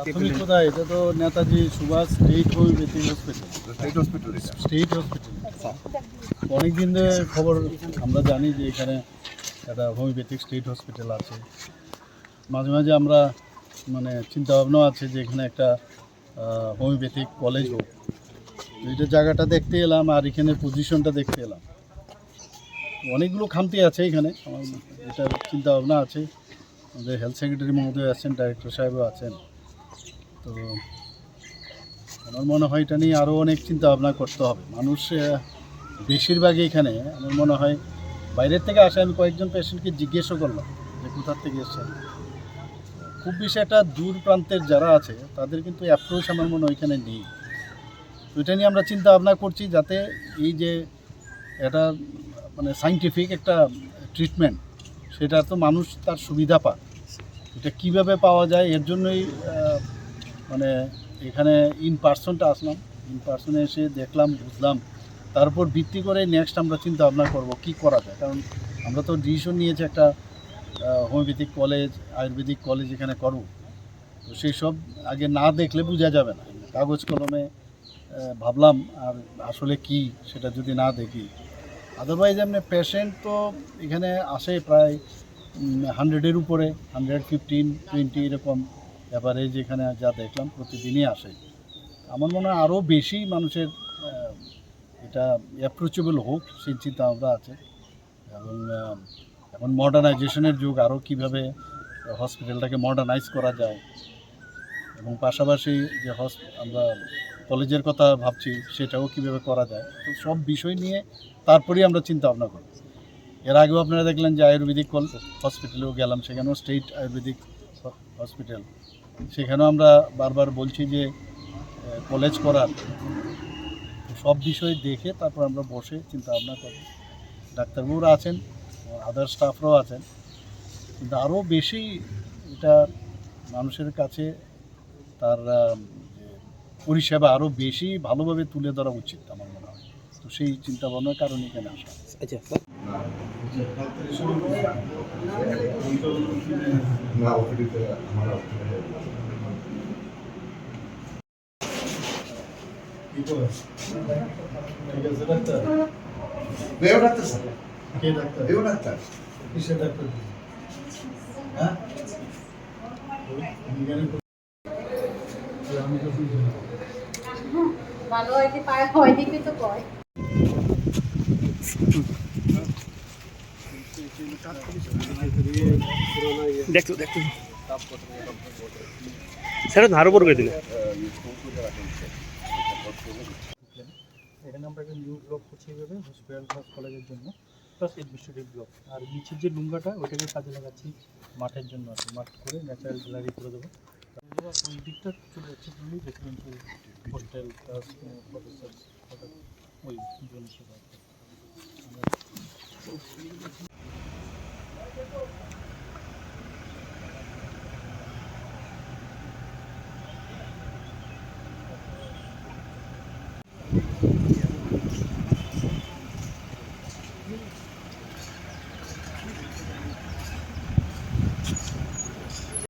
প্রাথমিক এটা তো Netaji Subhash state homeopathic hospital state hospital state hospital অনেক দিন ধরে খবর আমরা জানি যে এখানে একটা হোমিওপ্যাথিক স্টেট হসপিটাল আছে। মাঝে মাঝে আমরা মানে চিন্তা ভাবনাও আছে যে এখানে একটা হোমিওপ্যাথিক কলেজ হোক। এটা জায়গাটা দেখতে এলাম আর এখানে পজিশনটা দেখতে এলাম। অনেকগুলো খামতি আছে এখানে। আমার এটার চিন্তা ভাবনা আছে। আমাদের হেলথ সেক্রেটারি মহোদয় আছেন ডাইরেক্টর সাহেবও আছেন। তো আমার মনে হয় এটা নিয়ে আরও অনেক চিন্তা ভাবনা করতে হবে। মানুষ বেশিরভাগই এখানে আমার মনে হয় বাইরের থেকে আসে। আমি কয়েকজন পেশেন্টকে জিজ্ঞেসও করলাম যে কোথার থেকে এসছেন। খুব বেশি একটা দূর প্রান্তের যারা আছে, তাদের কিন্তু অ্যাপ্রোচ আমার মনে হয় এখানে নেই। তো এটা নিয়ে আমরা চিন্তা ভাবনা করছি যাতে এই যে এটা মানে সাইন্টিফিক একটা ট্রিটমেন্ট সেটা তো মানুষ তার সুবিধা পায় এটা কীভাবে পাওয়া যায়, এর জন্যই মানে এখানে ইন পার্সনটা আসলাম ইন পার্সনে এসে দেখলাম, বুঝলাম। তারপর ভিত্তি করে নেক্সট আমরা চিন্তা ভাবনা করব কী করা যায়। কারণ আমরা তো ডিসিশন নিয়েছি একটা হোমিওপ্যাথিক কলেজ আয়ুর্বেদিক কলেজ এখানে করব। তো সেই সব আগে না দেখলে বোঝা যাবে না। কাগজ কলমে ভাবলাম আর আসলে কি সেটা যদি না দেখি। আদারওয়াইজ এমনি পেশেন্ট তো এখানে আসে প্রায় হান্ড্রেডের উপরে হান্ড্রেড ফিফটিন টোয়েন্টি এরকম। অ্যাভারেজ যেখানে যা দেখলাম, প্রতিদিনই আসে। আমার মনে হয় আরও বেশি মানুষের এটা অ্যাপ্রোচেবল হোক, সেই চিন্তা ভাবনা আছে। এবং এখন মডার্নাইজেশনের যুগ আরও কীভাবে হসপিটালটাকে মডার্নাইজ করা যায়। এবং পাশাপাশি যে হস আমরা কলেজের কথা ভাবছি, সেটাও কীভাবে করা যায়। তো সব বিষয় নিয়ে তারপরেই আমরা চিন্তা ভাবনা করি। এর আগেও আপনারা দেখলেন যে আয়ুর্বেদিক হসপিটালেও গেলাম, সেখানেও স্টেট আয়ুর্বেদিক হসপিটাল। সেখানেও আমরা বারবার বলছি যে কলেজ করার সব বিষয় দেখে তারপর আমরা বসে চিন্তা ভাবনা করি। ডাক্তারবাবুরা আছেন আদার স্টাফরাও আছেন। কিন্তু আরও বেশি এটা মানুষের কাছে তার পরিষেবা আরও বেশি ভালোভাবে তুলে ধরা উচিত আমার মনে হয়। তো সেই চিন্তা ভাবনার কারণে এখানে আসা। আচ্ছা। না ওপিডিতে আমার ওপিডিতে ঠিক আছে ডাক্তার? দেও ডাক্তার স্যার। কে ডাক্তার? দেও ডাক্তার। কিসের ডাক্তার? হ্যাঁ? বিজ্ঞানের আমি তো বুঝি না। ভালো হইতে পারে হয় দিকে তো কয়। দেখতো দেখতো। স্যার ধার উপর করে দিলে। এখানে আমরা একটা নিউ ব্লক করছি এভাবে কলেজের জন্য। প্লাস অ্যাডমিনিস্ট্রেটিভ ব্লক আর নিচের যে ডুঙ্গাটা ওইটাকে কাজে লাগাচ্ছি মাঠের জন্য আর মাঠ করে ন্যাচারাল গ্যালারি করে দেবো। ওই দিকটা চলে যাচ্ছে রেসিডেন্সিয়াল হোস্টেল ওই